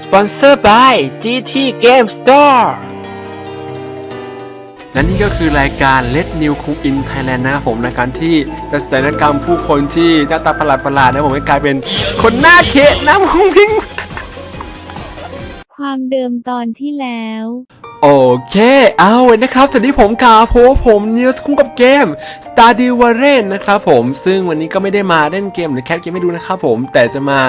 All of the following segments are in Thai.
Sponsored by GT Game Store และนี่ก็คือรายการ Let New Cook in Thailand นะครับผมในการที่จะแสดงกรรมผู้คนที่หน้าตาประหลาดประหลาดๆนะผมให้กลายเป็นคนหน้าเคะหน้ามุ้งมิ้งความเดิมตอนที่แล้ว โอเค เอาเว้ยนะครับ สวัสดีผมกาโพผมนิวส์คุ้งกับเกม Stardew Valley นะครับผม ซึ่งวันนี้ก็ไม่ได้มาเล่นเกมหรือแคสเกมให้ดูนะครับผม แต่จะมา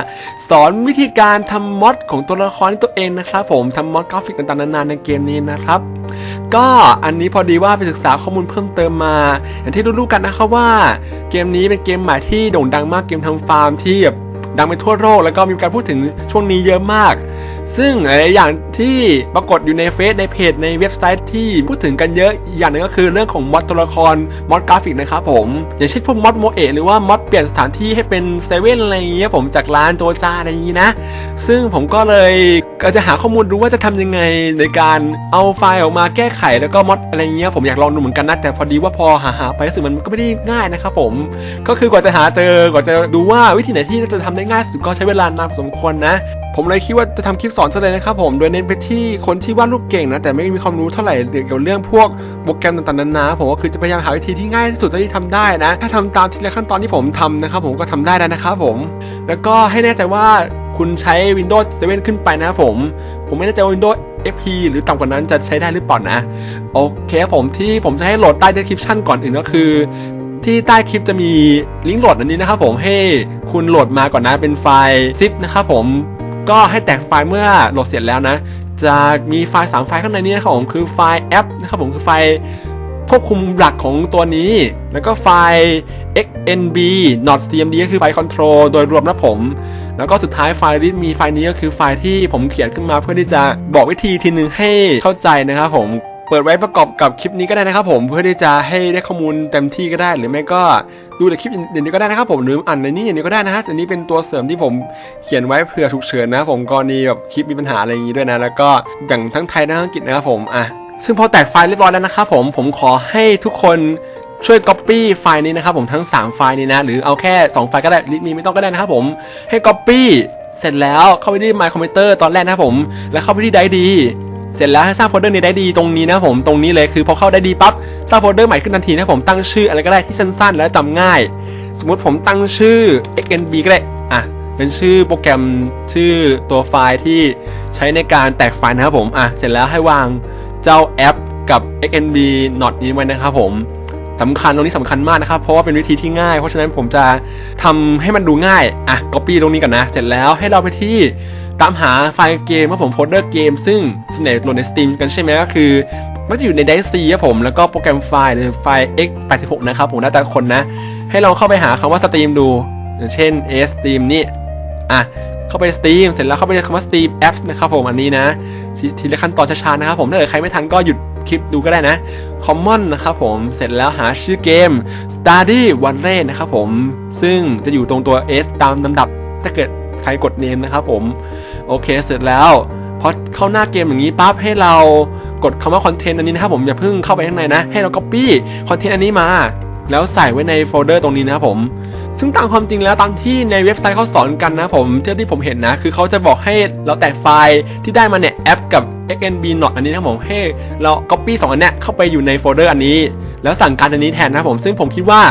สอนวิธีการทำมอดของตัวละครตัวเองนะครับผม ทำมอดกราฟิกต่างๆนานาในเกมนี้นะครับ ก็อันนี้พอดีว่าไปศึกษาข้อมูลเพิ่มเติมมา อย่างที่รู้ๆกันนะครับว่า เกมนี้เป็นเกมใหม่ที่โด่งดังมากเกมทำฟาร์มที่แบบ ดังไปทั่วโลกแล้วก็มีการพูดถึงช่วงนี้เยอะมาก ซึ่งหลายอย่างที่ปรากฏอยู่ในเฟซในเพจในเว็บไซต์ที่พูดถึงกันเยอะอย่างหนึงก็คือเรื่องของมอดตัวละครมอดกราฟิกนะครับผม อย่างเช่นพวกมอดโมเอะหรือว่ามอดเปลี่ยนสถานที่ให้เป็นเซเว่นอะไรอย่างเงี้ยผมจากร้านโจจาอะไรอย่างงี้นะ ซึ่งผมก็เลยก็จะหาข้อมูลดูว่าจะทำยังไงในการเอาไฟล์ออกมาแก้ไขแล้วก็มอดอะไรเงี้ยผมอยากลองดูเหมือนกันนะแต่พอดีว่าพอหาหาไปรู้สึกมันก็ไม่ได้ง่ายนะครับผม ก็คือกว่าจะหาเจอกว่าจะดูว่าวิธีไหนที่จะทำได้ง่ายสุดก็ใช้เวลานานสมควรนะ ผมเลยคิดว่าจะทำคลิปสอนซะเลยนะครับผมโดยเน้นไปที่คนที่วาดรูปเก่งนะแต่ไม่มีความรู้เท่าไหร่เกี่ยวกับเรื่องพวกโปรแกรมต่างๆนานาผมก็คือจะพยายามหาวิธีที่ง่ายที่สุดที่ทำได้นะถ้าทำตามทีละขั้นตอนที่ผมทำนะครับผมก็ทำได้แล้วนะครับผม แล้วก็ให้แน่ใจว่าคุณใช้ Windows 7 ขึ้นไปนะครับผม ผมไม่แน่ใจว่า Windows XP หรือต่ำกว่านั้นจะใช้ได้หรือเปล่านะ โอเคผมที่ผมจะให้โหลดใต้ description ก่อนอื่นก็คือ ที่ใต้คลิปจะมีลิงก์โหลดอันนี้นะครับผมให้คุณโหลดมาก่อนนะเป็นไฟล์ zip นะครับผมก็ให้แตกไฟล์เมื่อโหลดเสร็จแล้วนะ จะมีไฟล์ 3 ไฟล์ข้างในนี้นะครับผมคือไฟล์แอปนะครับผมคือไฟล์ควบคุมหลักของตัวนี้ แล้วก็ไฟล์ xnb not cmd ก็คือไฟล์ control โดยรวมนะผม แล้วก็สุดท้ายไฟล์ที่มีไฟล์นี้ก็คือไฟล์ที่ผมเขียนขึ้นมาเพื่อที่จะบอกวิธีทีหนึ่งให้เข้าใจนะครับผม เปิดไว้ประกอบกับคลิปนี้ก็ได้นะครับผมเพื่อที่จะให้ได้ข้อมูลเต็มที่ก็ได้ หรือไม่ก็ดูแต่คลิปอย่างนี้ก็ได้นะครับผมหรืออ่านในนี้อย่างนี้ก็ได้นะฮะอันนี้เป็นตัวเสริมที่ผมเขียนไว้เผื่อฉุกเฉินนะผมกรณีแบบคลิปมีปัญหาอะไรอย่างนี้ด้วยนะ แล้วก็แบ่งทั้งไทยทั้งอังกฤษนะครับผมอะซึ่งพอแตกไฟล์เรียบร้อยแล้วนะครับผมผมขอให้ทุกคนช่วย Copy ไฟล์นี้นะครับผมทั้ง 3 ไฟล์นี้นะ หรือเอาแค่ 2 ไฟล์ก็ได้ลิมีไม่ต้องก็ได้นะครับผมให้ Copy เสร็จแล้วเข้าไปที่ My Computer ตอนแรกนะครับผม แล้วเข้าไปที่ไดดี เสร็จแล้วให้สร้างโฟลเดอร์ในได้ดีตรงนี้นะผมตรงนี้เลยคือพอเข้าได้ดีปั๊บสร้างโฟลเดอร์ใหม่ขึ้นทันทีนะผมตั้งชื่ออะไรก็ได้ที่สั้นๆ แล้วจำง่าย สมมุติผมตั้งชื่อ xnb ก็ได้อะเป็นชื่อโปรแกรมชื่อตัวไฟล์ที่ใช้ในการแตกไฟล์นะครับผมอะเสร็จแล้วให้วางเจ้าแอปกับ xnb not นี้ไว้นะครับผมสำคัญตรงนี้สำคัญมากนะครับ เพราะว่าเป็นวิธีที่ง่าย เพราะฉะนั้นผมจะทำให้มันดูง่าย อะ copy ตรงนี้ก่อนนะ เสร็จแล้วให้เราไปที่ ตามหาไฟล์เกมว่าผมโฟลเดอร์เกมซึ่งส่วนใหญ่โหลดใน Steam กันใช่ไหมก็คือมันจะอยู่ใน d i c e ครับผม แล้วก็โปรแกรมไฟล์หรือไฟล์ x86 นะครับผมแล้วแต่คนนะ ให้ลองเข้าไปหาคำว่า Steam ดู อย่างเช่น s Steam นี่อะเข้าไป Steam เสร็จแล้วเข้าไปในคำว่า Steam Apps นะครับผมอันนี้นะทีทีละขั้นตอนช้าๆนะครับผมถ้าเกิดใครไม่ทันก็หยุดคลิปดูก็ได้นะ Common นะครับผม เสร็จแล้วหาชื่อเกม Study Valley นะครับผม ซึ่งจะอยู่ตรงตัว S ตามลำดับ ถ้าเกิดใครกดเนมนะครับผม โอเค เสร็จแล้วพอเข้าหน้าเกมอย่างนี้ปั๊บให้เรากดคำว่าคอนเทนต์อันนี้นะครับผมอย่าเพิ่งเข้าไปข้างในนะ ให้เรา copy คอนเทนต์อันนี้มา แล้วใส่ไว้ในโฟลเดอร์ตรงนี้นะครับผมซึ่งตามความจริงแล้วตามที่ในเว็บไซต์เขาสอนกันนะผมเท่าที่ผมเห็นนะ คือเขาจะบอกให้เราแตกไฟล์ที่ได้มาเนี่ยแอปกับ xnb not อันนี้นะผมให้เรา copy สองอันเนี้ยเข้าไปอยู่ในโฟลเดอร์อันนี้ แล้วสั่งการอันนี้แทนนะผม ซึ่งผมคิดว่า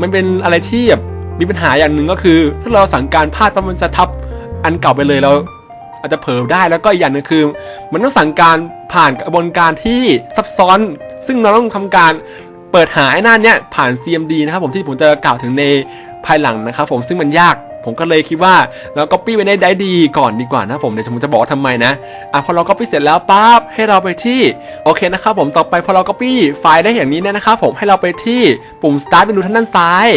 มันเป็นอะไรที่แบบมีปัญหาอย่างหนึ่งก็คือ ถ้าเราสั่งการพลาดมันจะทับอันเก่าไปเลยเรา อาจจะเผลอได้แล้วก็อีกอย่างหนึงคือ มันต้องสั่งการผ่านกระบวนการที่ซับซ้อน ซึ่งเราต้องทำการเปิดหาไอ้หน้าเนี้ยผ่าน CMD นะครับผมที่ผมจะกล่าวถึงในภายหลังนะครับผมซึ่งมันยากผมก็เลยคิดว่าเรา copy ไว้ในได้ดีก่อนดีกว่านะผมเดี๋ยวผมจะบอกว่าทำไมนะอะพอเรา copy เสร็จแล้วปั๊บให้เราไปที่โอเคนะครับผมต่อไปพอเรา copy ไฟล์ได้อย่างนี้เนี่ยนะครับผมให้เราไปที่ปุ่ม start เมนูทางด้านซ้าย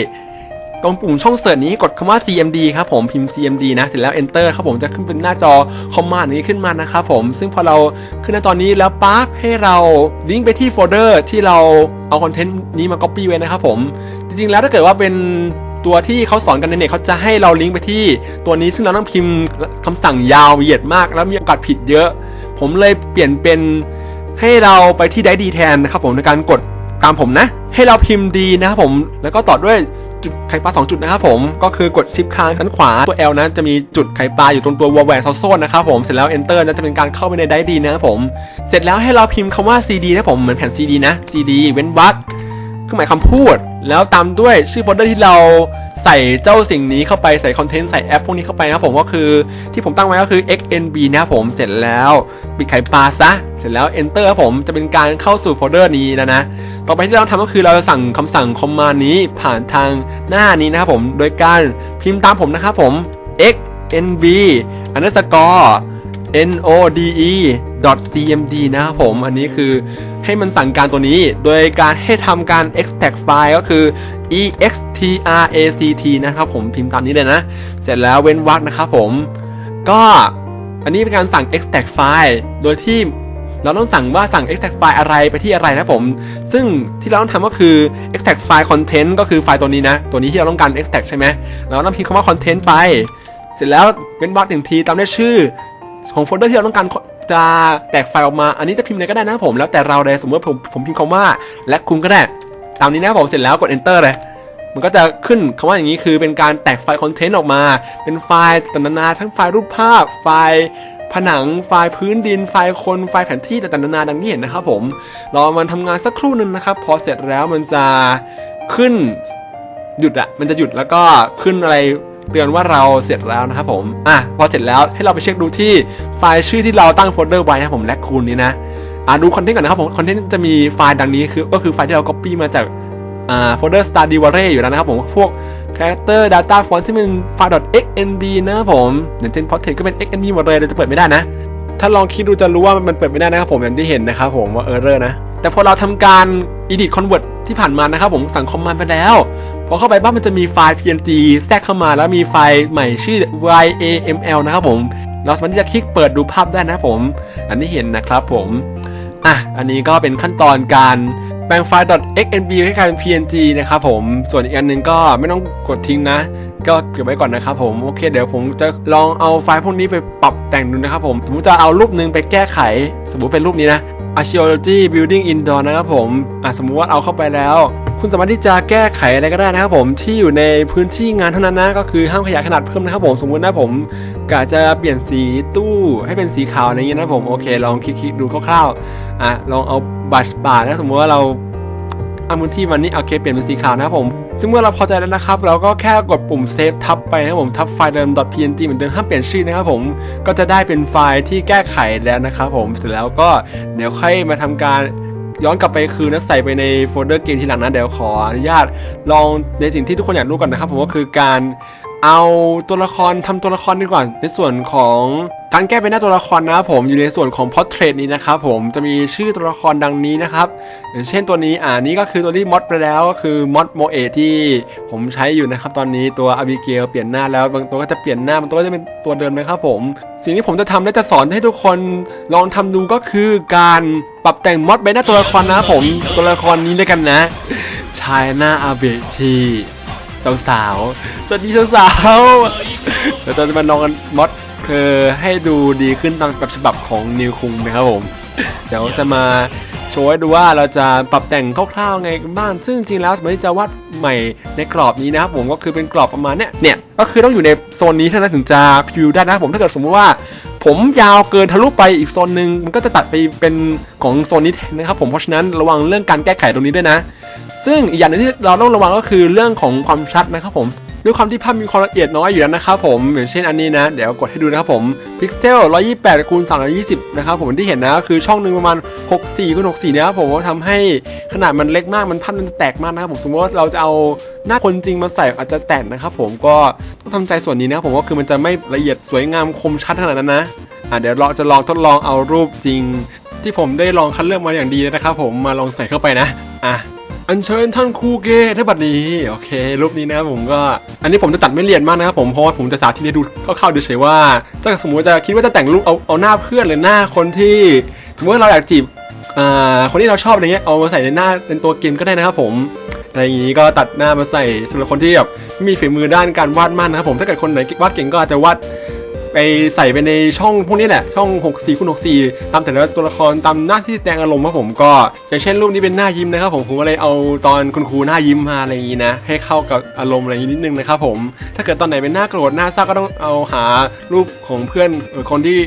ตรงปุ่มช่องเสิร์ชนี้กดคำว่า CMD ครับผมพิมพ์ CMD นะเสร็จแล้ว Enter ครับผมจะขึ้นเป็นหน้าจอคอมมานด์นี้ขึ้นมานะครับผมซึ่งพอเราขึ้นหน้าจอนนี้แล้วปั๊บให้เราลิงก์ไปที่โฟลเดอร์ที่เราเอาคอนเทนต์นี้มา Copy ไว้นะครับผมจริงๆแล้วถ้าเกิดว่าเป็นตัวที่เขาสอนกันในเน็ตเขาจะให้เราลิงก์ไปที่ตัวนี้ซึ่งเราต้องพิมพ์คำสั่งยาวเหยียดมาก แล้วมีโอกาสผิดเยอะ ผมเลยเปลี่ยนเป็นให้เราไปที่ได้ดีแทนนะครับผมในการกดตามผมนะ ให้เราพิมพ์ดีนะครับผมแล้วก็ต่อด้วย จุดไข่ปลาสองจุดนะครับผมก็คือกดชิปค้างด้นขวาตัว L นะจะมีจุดไข่ปลาอยู่ตรงตัววอลแหวนซอโซนนะครับผมเสร็จแล้ว Enter นะจะเป็นการเข้าไปในไดดีนะครับผม เสร็จแล้วให้เราพิมพ์คำว่า CD นะผมเหมือนแผ่น CD นะ CD เว้นวรรค รื่องหมายคำพูด แล้วตามด้วยชื่อโฟลเดอร์ที่เราใส่เจ้าสิ่งนี้เข้าไปใส่คอนเทนต์ใส่แอปพวกนี้เข้าไปนะผมก็คือที่ผมตั้งไว้ก็คือ xnb นะครับผมเสร็จแล้วปิดไข่ปลาซะเสร็จแล้ว enter ครับผมจะเป็นการเข้าสู่โฟลเดอร์นี้นะนะต่อไปที่เราทำก็คือเราจะสั่งคำสั่งคอมมานด์นี้ผ่านทางหน้านี้นะครับผมโดยการพิมพ์ตามผมนะครับผม xnb underscore node cmd นะครับผม อันนี้คือให้มันสั่งการตัวนี้ โดยการให้ทำการ extract file ก็คือ extract นะครับผมพิมพ์ตามนี้เลยนะ เสร็จแล้วเว้นวรรคนะครับผม ก็อันนี้เป็นการสั่ง extract file โดยที่เราต้องสั่งว่าสั่ง extract file อะไรไปที่อะไรนะผม ซึ่งที่เราต้องทำก็คือ extract file content ก็คือไฟล์ตัวนี้นะ ตัวนี้ที่เราต้องการ extract ใช่ไหมเราต้องพิมพ์คำว่า content ไป เสร็จแล้วเว้นวรรคหนึ่งทีตามด้วยชื่อ ของโฟลเดอร์ที่เราต้องการจะแตกไฟล์ออกมา อันนี้จะพิมพ์อะไรก็ได้นะผม แล้วแต่เราเลยสมมติผมผมพิมพ์คำว่า และคุณก็ได้ ตามนี้นะผมเสร็จแล้วกด enter เลยมันก็จะขึ้นคำว่าอย่างนี้คือเป็นการแตกไฟล์คอนเทนต์ออกมา เป็นไฟล์ต่างๆนานาทั้งไฟล์รูปภาพ ไฟล์ผนัง ไฟล์พื้นดิน ไฟล์คน ไฟล์แผนที่ต่างๆนานาดังที่เห็นนะครับผม รอมันทำงานสักครู่นึงนะครับ พอเสร็จแล้วมันจะขึ้นหยุดอะมันจะหยุดแล้วก็ขึ้นอะไร เตือนว่าเราเสร็จแล้วนะครับผม อะพอเสร็จแล้วให้เราไปเช็คดูที่ไฟล์ชื่อที่เราตั้งโฟลเดอร์ไว้นะผมและคูณนี้นะอะดูคอนเทนต์ก่อนนะครับผมคอนเทนต์จะมีไฟล์ดังนี้คือก็คือไฟล์ที่เรา copy มาจากอ่าโฟลเดอร์ Star d i v a r e อยู่แล้วนะครับผมพวก character data font ที่เป็นไฟล์ .xnb นะครับผมอย่างเช่น portrait ก็เป็น xnb หมดเลยเราจะเปิดไม่ได้นะ ถ้าลองคิดดูจะรู้ว่ามันเปิดไม่ได้นะครับผมอย่างที่เห็นนะครับผมว่า error นะแต่พอเราทำการ edit convert ที่ผ่านมานะครับผมสั่งคอมมานด์ไปแล้ว พอเข้าไปบ้างมันจะมีไฟล์ png แทรกเข้ามาแล้วมีไฟล์ใหม่ชื่อ yaml นะครับผม เราสามารถที่จะคลิกเปิดดูภาพได้นะครับผม อันนี้เห็นนะครับผม อะ อันนี้ก็เป็นขั้นตอนการแปลงไฟล์ .xnb ให้กลายเป็น png นะครับผม ส่วนอีกอันหนึงก็ไม่ต้องกดทิ้งนะ ก็เก็บไว้ก่อนนะครับผม โอเค เดี๋ยวผมจะลองเอาไฟล์พวกนี้ไปปรับแต่งดูนะครับผมผมจะเอารูปหนึงไปแก้ไข สมมติเป็นรูปนี้นะ archaeology building indoor นะครับผมอะสมมุติว่าเอาเข้าไปแล้ว คุณสามารถที่จะแก้ไขอะไรก็ได้นะครับผมที่อยู่ในพื้นที่งานเท่านั้นนะก็คือห้ามขยายขนาดเพิ่มนะครับผมสมมุตินะผมกะจะเปลี่ยนสีตู้ให้เป็นสีขาวอะไรอย่างเงี้ยนะผมโอเค ลองคลิกๆดูคร่าวๆอะลองเอาบัชบาร์นะสมมุติว่าเราเอาพื้นที่มันนี่โอเคเปลี่ยนเป็นสีขาวนะครับผม ซึ่งเมื่อเราพอใจแล้วนะครับ เราก็แค่กดปุ่มเซฟทับไปนะครับผมทับไฟล์เดิม .png เหมือนเดิมห้ามเปลี่ยนชื่อนะครับผมก็จะได้เป็นไฟล์ที่แก้ไขแล้วนะครับผมเสร็จแล้วก็เดี๋ยวค่อยมาทำการย้อนกลับไปคืนแล้วใส่ไปในโฟลเดอร์เกมทีหลังนะเดี๋ยวขออนุญาตลองในสิ่งที่ทุกคนอยากรู้ก่อนนะครับผมก็คือการ เอาตัวละครทำตัวละครดีกว่าในส่วนของการแก้เป็นหน้าตัวละครนะครับผมอยู่ในส่วนของ portrait นี้นะครับผมจะมีชื่อตัวละครดังนี้นะครับอย่างเช่นตัวนี้อ่านี้ก็คือตัวที่มอดไปแล้วก็คือมอดโมเอที่ผมใช้อยู่นะครับตอนนี้ตัวอ b บิเกลเปลี่ยนหน้าแล้วบางตัวก็จะเปลี่ยนหน้าบางตัวก็จะเป็นตัวเดิมนะครับผมสิ่งที่ผมจะทำและจะสอนให้ทุกคนลองทำดูก็คือการปรับแต่งมอดใบหน้าตัวละครนะครับผมตัวละครนี้ด้วยกันนะชายหน้าอาเบะที่ สาวๆสวัสดีสาวๆเดี๋ยวเราจะมาลองกันมอดคือให้ดูดีขึ้นตามแบบฉบับของนิวคุงนะครับผม เดี๋ยวจะมาโชว์ให้ดูว่าเราจะปรับแต่งคร่าวๆไงกันบ้าง ซึ่งจริงๆแล้วสมมติจะวาดใหม่ในกรอบนี้นะครับผมก็คือเป็นกรอบประมาณเนี้ยเนี่ยก็คือต้องอยู่ในโซนนี้เท่านั้นถึงจะพิวได้นะครับผมถ้าเกิดสมมติว่า ผมยาวเกินทะลุไปอีกโซนหนึ่งมันก็จะตัดไปเป็นของโซนนี้แทนนะครับผมเพราะฉะนั้นระวังเรื่องการแก้ไขตรงนี้ด้วยนะ ซึ่งอีกอย่างหนึงที่เราต้องระวังก็คือเรื่องของความชัดนะครับผมด้วยความที่ภาพมีความละเอียดน้อยอยู่แล้วนะครับผมอย่างเช่นอันนี้นะ เดี๋ยวกดให้ดูนะครับผมพิกเซล 128คูณ320 นะครับผมที่เห็นนะก็คือช่องหนึ่งประมาณ 64คูณ64นะครับผมว่าทำให้ขนาดมันเล็กมากมันภาพมันจะแตกมากนะครับผมสมมติว่าเราจะเอาหน้าคนจริงมาใส่อาจจะแตกนะครับผมก็ต้องทำใจส่วนนี้นะครับผมก็คือมันจะไม่ละเอียดสวยงามคมชัดขนาดนั้นนะอะเดี๋ยวเราจะลองทดลองเอารูปจริง ที่ผมได้ลองคัดเลือกมาอย่างดีนะครับผมมาลองใส่เข้าไปนะอะ อัญเชิญท่านครูเกย์ได้บัดนี้ โอเค รูปนี้นะครับผมก็ อันนี้ผมจะตัดไม่เรียนมากนะครับผม เพราะว่าผมจะสาธิตให้ดูคร่าวๆดูเฉยว่า ถ้าสมมติจะคิดว่าจะแต่งรูปเอาเอาหน้าเพื่อนหรือหน้าคนที่ สมมติว่าเราอยากจีบอ่าคนที่เราชอบอะไรเงี้ย เอามาใส่ในหน้าเป็นตัวเกมก็ได้นะครับผม อะไรอย่างนี้ก็ตัดหน้ามาใส่สำหรับคนที่แบบไม่มีฝีมือด้านการวาดมากนะครับผม ถ้าเกิดคนไหนวาดเก่งก็อาจจะวาด ไปใส่ไปในช่องพวกนี้แหละ ช่อง 64คูณ64 ตามแต่ละตัวละครตามหน้าที่แสดงอารมณ์ครับผมก็ อย่างเช่นรูปนี้เป็นหน้ายิ้มนะครับผมผมก็เลยเอาตอนคุณครูหน้ายิ้มมาอะไรอย่างนี้นะให้เข้ากับอารมณ์อะไรอย่างนี้นิดนึงนะครับผมถ้าเกิดตอนไหนเป็นหน้าโกรธหน้าเศร้าก็ต้องเอาหารูปของเพื่อนอคนที่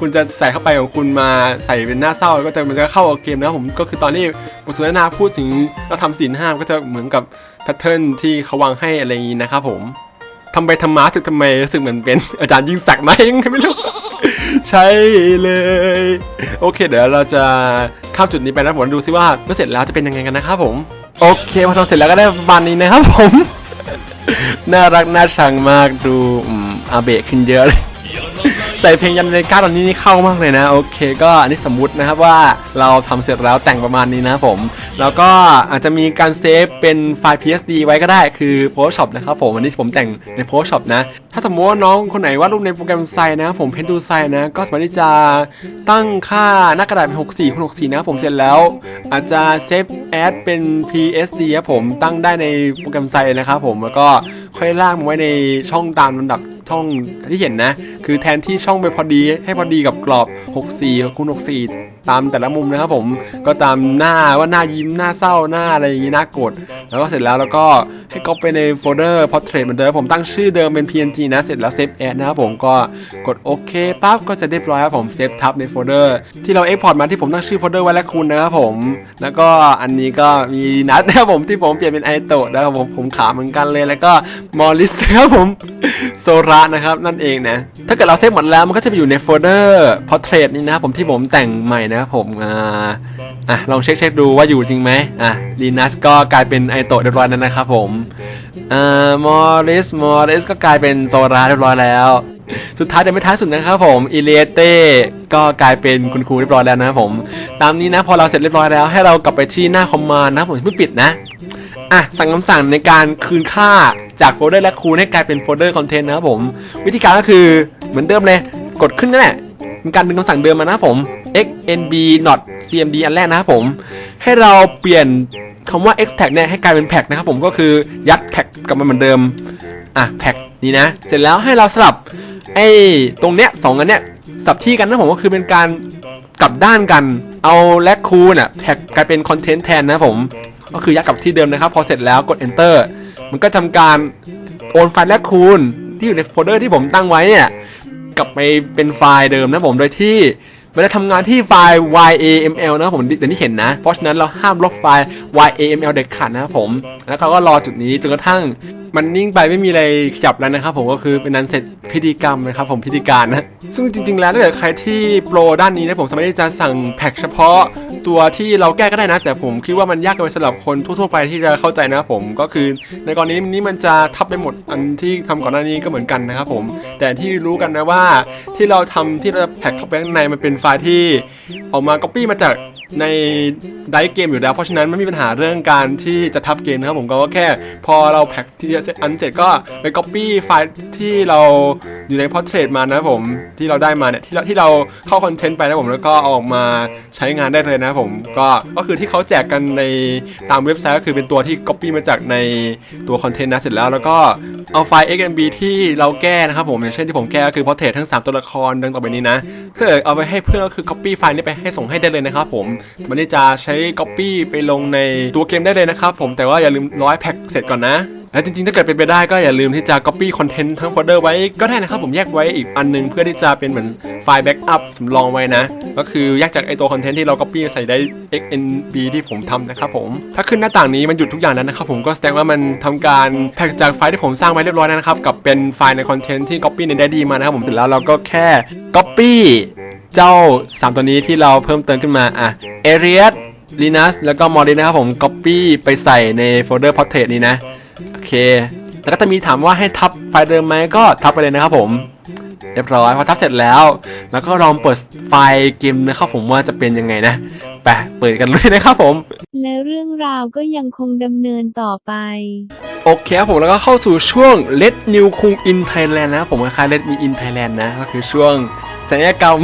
คุณจะใส่เข้าไปของคุณมาใส่เป็นหน้าเศร้าก็จะมันจะเข้ากับเกมนะผมก็คือตอนที่บทสนทนาพูดถึงเราทำศีลห้าก็จะเหมือนกับแพทเทิร์นที่เขาวางให้อะไรอย่างนี้นะครับผม ทำไปทำมาถึงทำไมรู้สึกเหมือนเป็นอาจารย์ยิ่งศักดิ์ไหมยังไงไม่รู้ ใช่เลย โอเค เดี๋ยวเราจะข้ามจุดนี้ไปนะผมดูซิว่าเมื่อเสร็จแล้วจะเป็นยังไงกันนะครับผม โอเคพอทำเสร็จแล้วก็ได้ประมาณนี้นะครับผม น่ารักน่าชังมากดูอืมอาเบะขึ้นเยอะเลย ใส่เพลงยันในก้าตอนนี้นี่เข้ามากเลยนะ โอเค ก็อันนี้สมมุตินะครับว่าเราทำเสร็จแล้วแต่งประมาณนี้นะผม แล้วก็อาจจะมีการเซฟเป็นไฟล์ PSD ไว้ก็ได้คือ Photoshop นะครับผมอันนี้ผมแต่งใน Photoshop นะ ถ้าสมมติว่าน้องคนไหนวาดรูปในโปรแกรมไซนะผมเพนดูไซนะ ก็สามารถที่จะตั้งค่าหน้ากระดาษเป็น64คูณ64นะผมเสร็จแล้ว อาจจะเซฟแอดเป็น PSD ครับผมตั้งได้ในโปรแกรมไซนะครับผมแล้วก็ค่อยลากมาไว้ในช่องตามลำดับ ช่องที่เห็นนะ คือแทนที่ช่องไปพอดีให้พอดีกับกรอบ 64คูณ64 ตามแต่ละมุมนะครับผมก็ตามหน้าว่าหน้ายิ้มหน้าเศร้าหน้าอะไรอย่างงี้หน้าโกรธแล้วก็เสร็จแล้วแล้วก็ให้ก๊อปไปในโฟลเดอร์ portrait เหมือนเดิมผมตั้งชื่อเดิมเป็น png นะเสร็จแล้วเซฟแอดนะครับผมก็กดโอเคปั๊บก็จะเรียบร้อยครับผมเซฟทับในโฟลเดอร์ที่เรา export มาที่ผมตั้งชื่อโฟลเดอร์ไว้แล้วคุณนะครับผมแล้วก็อันนี้ก็มีนัดนะครับผมที่ผมเปลี่ยนเป็นไอโตะนะครับผมผมขาเหมือนกันเลยแล้วก็มอริสนะครับผมโซระนะครับนั่นเองนะถ้าเกิดเราเซฟหมดแล้วมันก็จะไปอยู่ในโฟลเดอร์ portrait นี่นะครับผมที่ผมแต่งใหม่นะครับผมอ่าอะลองเช็คเช็คดูว่าอยู่จริงไหมอะลีนัสก็กลายเป็นไอโตะเรียบร้อยแล้วนะครับผมอ่ามอริสมอริสก็กลายเป็นโซระเรียบร้อยแล้ว สุดท้ายแต่ไม่ท้ายสุดนะครับผมอิเลเต้ก็กลายเป็นคุณครูเรียบร้อยแล้วนะครับผม ตามนี้นะพอเราเสร็จเรียบร้อยแล้วให้เรากลับไปที่หน้าคอมมานด์นะครับผมเพิ่งปิดนะอะสั่งคำสั่งในการคืนค่าจากโฟลเดอร์และคูณให้กลายเป็นโฟลเดอร์คอนเทนต์นะครับผม วิธีการก็คือเหมือนเดิมเลย กดขึ้นนั่นแหละ เป็นการดึงคำสั่งเดิมมานะครับผม xnb not cmd อันแรกนะครับผม ให้เราเปลี่ยนคำว่า extract เนี่ยให้กลายเป็น pack นะครับผมก็คือยัด pack กลับมาเหมือนเดิม อะ pack นี่นะ เสร็จแล้วให้เราสลับไอ้ตรงเนี้ยสองอันเนี้ยสลับที่กันนะผมก็คือเป็นการกลับด้านกัน เอาและคูณอะแพ็กกลายเป็นคอนเทนต์แทนนะผม ก็คือยัดกลับที่เดิมนะครับ พอเสร็จแล้วกด enter มันก็ทำการโอนไฟล์และคูณที่อยู่ในโฟลเดอร์ที่ผมตั้งไว้เนี่ย กลับไปเป็นไฟล์เดิมนะผมโดยที่มันจะทำงานที่ไฟล์ YAML นะผมเดี๋ยวนี้เห็นนะ เพราะฉะนั้นเราห้ามลบไฟล์ YAML เด็ดขาดนะครับผม แล้วเขาก็รอจุดนี้จนกระทั่ง มันนิ่งไปไม่มีอะไรขยับแล้วนะครับผมก็คือเป็นนั้นเสร็จพิธีกรรมนะครับผมพิธีการนะ ซึ่งจริง ๆ แล้วถ้าเกิดใครที่โปรด้านนี้นะผมสามารถที่จะสั่งแพ็กเฉพาะตัวที่เราแก้ก็ได้นะ แต่ผมคิดว่ามันยากเกินไปสำหรับคนทั่วๆไปที่จะเข้าใจนะครับผมก็คือ ในกรณีนี้มันจะทับไปหมดอันที่ทำก่อนหน้านี้ก็เหมือนกันนะครับผม แต่ที่รู้กันนะว่าที่เราทำที่เราแพ็กเข้าไปข้างในมันเป็นไฟล์ที่ออกมา Copy มาจาก ในไดเกมอยู่แล้ว เพราะฉะนั้นไม่มีปัญหาเรื่องการที่จะทับเกมนะครับผมก็แค่พอเราแพ็กที่อันเสร็จก็ไป Copy ไฟล์ที่เราอยู่ใน Portrait มานะผมที่เราได้มาเนี่ยที่ที่เราเข้าคอนเทนต์ไปนะผมแล้วก็ออกมาใช้งานได้เลยนะผมก็ก็คือที่เขาแจกกันในตามเว็บไซต์ก็คือเป็นตัวที่ Copy มาจากในตัวคอนเทนต์นะเสร็จแล้ว แล้วก็เอาไฟล์ XMB ที่เราแก้นะครับผมอย่างเช่นที่ผมแก้ก็คือ Portrait ทั้ง 3 ตัวละครดังต่อไปนี้นะถ้าเกิดเอาไปให้เพื่อนก็คือ Copy ไฟล์นี้ไปให้ส่งให้ได้เลยนะครับผมมันนี้จะใช้ Copy ไปลงในตัวเกมได้เลยนะครับผมแต่ว่าอย่าลืมร้อยแพ็กเสร็จก่อนนะและจริงๆ ถ้าเกิดเป็นไปได้ก็อย่าลืมที่จะ copy content ทั้งโฟลเดอร์ไว้ ก็ได้นะครับผมแยกไว้อีกอันหนึงเพื่อที่จะเป็นเหมือนไฟล์ backup สำรองไว้นะ ก็คือแยกจากไอตัวคอนเทนต์ที่เรา copy ใส่ได้ xnb ที่ผมทำนะครับผม ถ้าขึ้นหน้าต่างนี้มันหยุดทุกอย่างแล้วนะครับผมก็แสดงว่ามันทำการแพ็กจากไฟล์ที่ผมสร้างไว้เรียบร้อยแล้วนะครับกับเป็นไฟล์ในคอนเทนต์ที่ copy ในได้ดีมานะครับผมเสร็จแล้วเราก็แค่ copy เจ้า 3 ตัวนี้ที่เราเพิ่มเติมขึ้นมาอะ Arias Linux แล้วก็ Modin นะครับผม copy ไปใส่ในโฟลเดอร์ portrait นี้นะ โอเค แล้วก็จะมีถามว่าให้ทับไฟล์เดิมไหมก็ทับไปเลยนะครับผม เรียบร้อยพอทับเสร็จแล้ว แล้วก็ลองเปิดไฟล์เกมนะครับผมว่าจะเป็นยังไงนะไปเปิดกันเลยนะครับผม และเรื่องราวก็ยังคงดำเนินต่อไปโอเคครับผมแล้วก็เข้าสู่ช่วง Let New คุง in Thailand นะครับผมคล้ายๆ Let Me in Thailand นะก็คือช่วงศัลยกรรม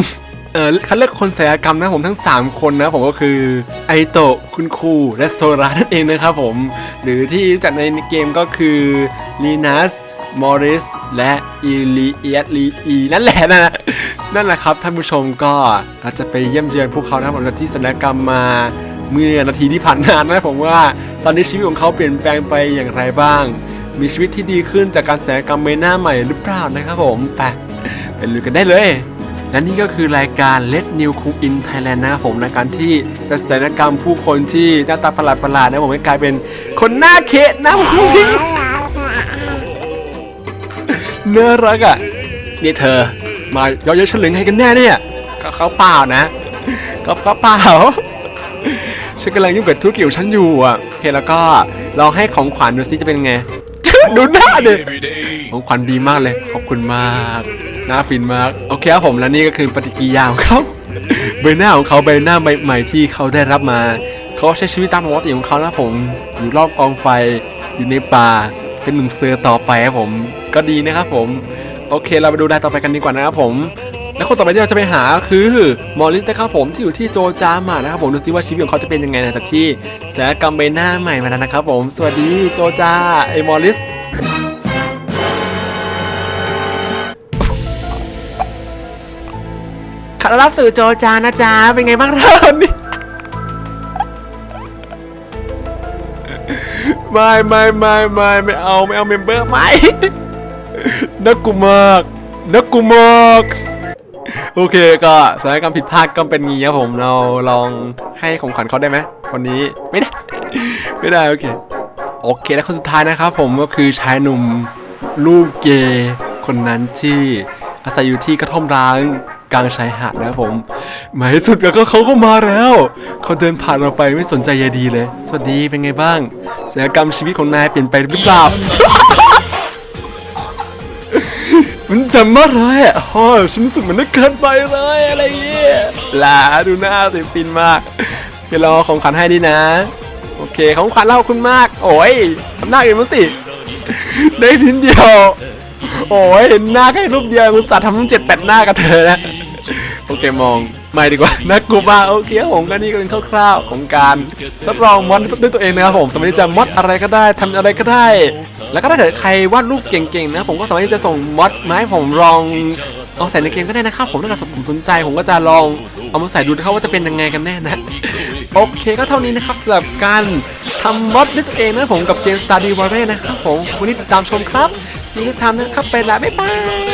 เออเขาเรียกคนศัลยกรรมนะผมทั้ง 3 คนนะผมก็คือไอโตะคุณครูและโซรานั่นเองนะครับผม หรือที่รู้จักในเกมก็คือลีนัสมอริสและอีลีเอียลีอีนั่นแหละนั่นแหละนั่นแหละครับท่านผู้ชมก็เราจะไปเยี่ยมเยือนพวกเขานะครับผมจากที่ศัลยกรรมมาเมื่อนาทีที่ผ่านมานะผมว่าตอนนี้ชีวิตของเขาเปลี่ยนแปลงไปอย่างไรบ้าง มีชีวิตที่ดีขึ้นจากการศัลยกรรมใบหน้าใหม่หรือเปล่านะครับผมไปไปลุยกันได้เลย และนี่ก็คือรายการ Let New Cook in Thailand นะครับผมในการที่จะศัลยกรรมผู้คนที่หน้าตาประหลาดๆนะผมให้กลายเป็นคนหน้าเคะหน้าผู้หญิงน่ารักอะนี่เธอ มาเยอะเยอะฉลึงให้กันแน่เนี่ยก็เขาเปล่านะก็เขาเปล่าฉันกำลังยุ่งกับธุรกิจของฉันอยู่อะโอเคแล้วก็ลองให้ของขวัญดูสิจะเป็นไงดูหน้าดิของขวัญดีมากเลยขอบคุณมาก น่าฟินมาก โอเคครับผมและนี่ก็คือปฏิกิริยาของเขาใบหน้าของเขาใบหน้าใหม่ที่เขาได้รับมา เขาใช้ชีวิตตามปกติของเขาแล้วผม อยู่รอบกองไฟ อยู่ในป่า เป็นหนุ่มเซอร์ต่อไปครับผม ก็ดีนะครับผม โอเคเราไปดูรายต่อไปกันดีกว่านะครับผม และคนต่อไปที่เราจะไปหาคือมอริสนะครับผมที่อยู่ที่โจจามานะครับผมดูซิว่าชีวิตของเขาจะเป็นยังไงหลังจากที่ศัลยกรรมใบหน้าใหม่มาแล้วนะครับผม สวัสดีโจจาไอมอริส ขอต้อนรับสู่โจจานะจ๊ะเป็นไงบ้างเรานี่ไม่ไม่ไม่ไม่ไม่เอาไม่เอาเมมเบอร์ไม่นักกูมากนักกูมากโอเคก็สถานการณ์ผิดพลาดก็เป็นงี้ครับผมเราลองให้ของขวัญเขาได้ไหมวันนี้ไม่ได้ไม่ได้โอเคโอเคแล้วคนสุดท้ายนะครับผมก็คือชายหนุ่มลูกเกย์คนนั้นที่อาศัยอยู่ที่กระท่อมร้าง กลางชายหาดนะครับผมหมายสุดก็เขาเข้ามาแล้วเขาเดินผ่านเราไปไม่สนใจใยดีเลย สวัสดีเป็นไงบ้างศิลปกรรมชีวิตของนายเปลี่ยนไปหรือเปล่ามันจำมาเลยอะโอ้ยฉันรู้สึกเหมือนได้เกินไปเลยอะไรเงี้ยหลาดูหน้าสิฟินมากเดี๋ยวรอของขวัญให้ดีนะ โอเคของขวัญเล่าคุณมาก โอ้ยทำหน้าอื่นมั้งสิ ได้ทีเดียว โอ้ยเห็นหน้าแค่รูปเดียวคุณสัตว์ทำทั้งเจ็ดแปดหน้ากับเธอนะ โอเคมองไม่ดีกว่าน่ากลัวมาโอเคผมก็นี่ก็เป็นคร่าวๆของการทดลองมอดด้วยตัวเองนะครับผมสามารถจะมอดอะไรก็ได้ทำอะไรก็ได้ แล้วก็ถ้าเกิดใครวาดรูปเก่งๆนะผมก็สามารถที่จะส่งมอดมาให้ผมลองเอาใส่ในเกมก็ได้นะครับผมถ้าเกิดผมสนใจผมก็จะลองเอามาใส่ดูนะครับว่าจะเป็นยังไงกันแน่นะโอเคก็เท่านี้นะครับสำหรับการทำมอดด้วยตัวเองนะผมกับเกม Stardew Valley นะครับผมวันนี้ติดตามชมครับซีรีส์ทำนะครับไปละบ๊ายบาย